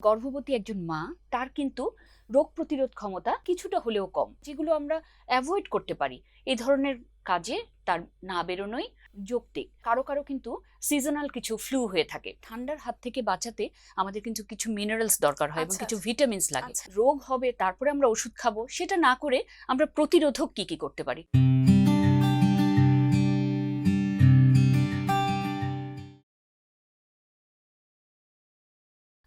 গর্ভবতী একজন মা তার কিন্তু রোগ প্রতিরোধ ক্ষমতা কিছুটা হলেও কম যেগুলো আমরা অ্যাভয়েড করতে পারি। এই ধরনের কাজে তার না বেরোনোই যৌক্তিক। কারও কারও কিন্তু সিজনাল কিছু ফ্লু হয়ে থাকে। ঠান্ডার হাত থেকে বাঁচাতে আমাদের কিন্তু কিছু মিনারেলস দরকার হয় এবং আচ্ছা, কিছু আচ্ছা। ভিটামিনস লাগে। আচ্ছা। রোগ হবে তারপরে আমরা ওষুধ খাব সেটা না করে আমরা প্রতিরোধক কি কি করতে পারি?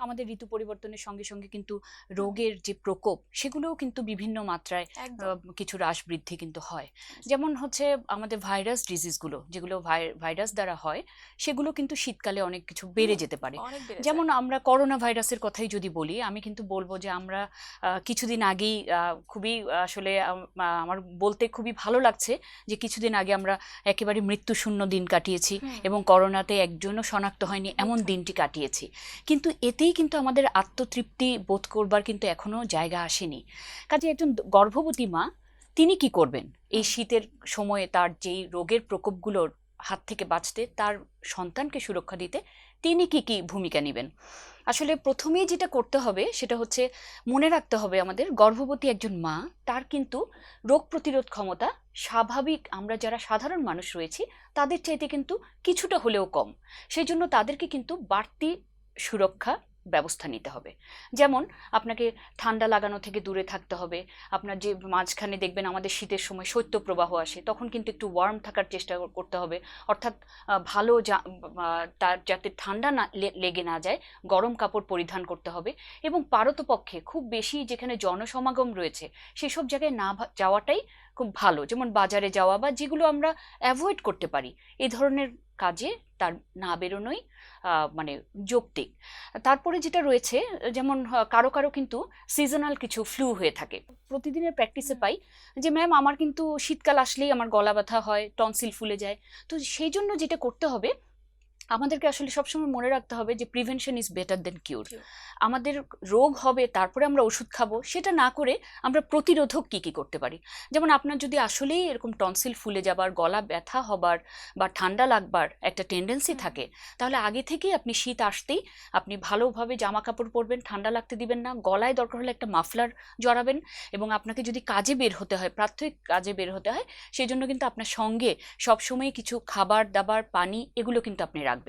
আমাদের ঋতু পরিবর্তনের সঙ্গে সঙ্গে কিন্তু রোগের যে প্রকোপ সেগুলোও কিন্তু বিভিন্ন মাত্রায় কিছু হ্রাস বৃদ্ধি কিন্তু হয়। যেমন হচ্ছে আমাদের ভাইরাস ডিজিজগুলো যেগুলো ভাই- ভাইরাস দ্বারা হয় সেগুলো কিন্তু শীতকালে অনেক কিছু বেড়ে যেতে পারে। যেমন আমরা করোনা ভাইরাসের কথাই যদি বলি আমি কিন্তু বলব যে আমরা কিছুদিন আগেই খুবই আসলে আমার বলতে খুবই ভালো লাগছে যে কিছুদিন আগে আমরা একেবারে মৃত্যুশূন্য দিন কাটিয়েছি এবং করোনাতে একজনও শনাক্ত হয়নি এমন দিনটি কাটিয়েছি। কিন্তু এতেই কিন্তু আমাদের আত্মতৃপ্তি বোধ করবার কিন্তু এখনও জায়গা আসেনি। কাজে একজন গর্ভবতী মা, তিনি কি করবেন? এই শীতের সময়ে তার যেই রোগের প্রকোপগুলোর হাত থেকে বাঁচতে, তার সন্তানকে সুরক্ষা দিতে তিনি কি কি ভূমিকা নেবেন? আসলে প্রথমেই যেটা করতে হবে, সেটা হচ্ছে মনে রাখতে হবে আমাদের, গর্ভবতী একজন মা, তার কিন্তু রোগ প্রতিরোধ ক্ষমতা স্বাভাবিক, আমরা যারা সাধারণ মানুষ রয়েছি, তাদের চাইতে কিন্তু কিছুটা হলেও কম। সেই জন্য তাদেরকে কিন্তু বাড়তি সুরক্ষা ব্যবস্থা নিতে হবে। যেমন আপনাকে ঠান্ডা লাগানো থেকে দূরে থাকতে হবে। আপনার যে মাঝখানে দেখবেন আমাদের শীতের সময় শৈত্যপ্রবাহ আসে, তখন কিন্তু একটু ওয়ার্ম থাকার চেষ্টা করতে হবে। অর্থাৎ ভালো তার যাতে ঠান্ডা না লেগে না যায়, গরম কাপড় পরিধান করতে হবে এবং পারতপক্ষে খুব বেশি যেখানে জনসমাগম রয়েছে, সেসব জায়গায় না যাওয়াটাই খুব ভালো। যেমন বাজারে যাওয়া বা যেগুলো আমরা অ্যাভয়েড করতে পারি। এ ধরনের কাজে তার না বেরোনোই মানে যৌক্তিক। তারপরে যেটা রয়েছে যেমন কারও কারও কিন্তু সিজনাল কিছু ফ্লু হয়ে থাকে। প্রতিদিনের প্র্যাকটিসে পাই যে ম্যাম আমার কিন্তু শীতকাল আসলেই আমার গলা ব্যথা হয় টনসিল ফুলে যায়। তো সেই জন্য যেটা করতে হবে আমাদেরকে আসলে সবসময় মনে রাখতে হবে যে prevention is better than cure আমাদের রোগ হবে তারপরে আমরা ওষুধ খাব সেটা না করে আমরা প্রতিরোধক কি কি করতে পারি? যেমন আপনার যদি আসলেই এরকম টনসিল ফুলে যাবার গলা ব্যথা হবার বা ঠান্ডা লাগবার একটা টেন্ডেন্সি থাকে তাহলে আগে থেকেই আপনি শীত আসতেই আপনি ভালোভাবে জামা কাপড় পরবেন ঠান্ডা লাগতে দিবেন না গলায় দরকার হলে একটা মাফলার জড়াবেন এবং আপনাকে যদি কাজে বের হতে হয় প্রাথমিক কাজে বের হতে হয় সেই জন্য কিন্তু আপনার সঙ্গে সবসময় কিছু খাবার দাবার পানি এগুলো কিন্তু আপনি রাখবেন।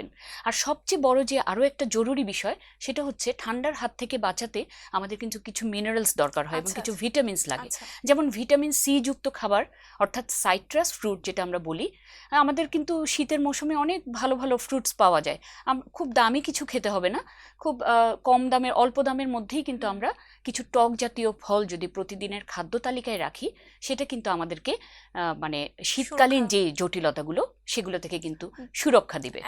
আর সবচেয়ে বড় যে আরও একটা জরুরি বিষয় সেটা হচ্ছে ঠান্ডার হাত থেকে বাঁচাতে আমাদের কিন্তু কিছু মিনারেলস দরকার হয় এবং আচ্ছা, কিছু। ভিটামিনস লাগে। আচ্ছা। যেমন ভিটামিন সি যুক্ত খাবার অর্থাৎ সাইট্রাস ফ্রুট যেটা আমরা বলি আমাদের কিন্তু শীতের মৌসুমে অনেক ভালো ভালো ফ্রুটস পাওয়া যায়। খুব দামি কিছু খেতে হবে না। খুব কম দামের অল্প দামের মধ্যেই কিন্তু আমরা কিছু টক জাতীয় ফল যদি প্রতিদিনের খাদ্য তালিকায় রাখি সেটা কিন্তু আমাদেরকে মানে শীতকালীন যে জটিলতাগুলো সেগুলো থেকে কিন্তু সুরক্ষা দিবে।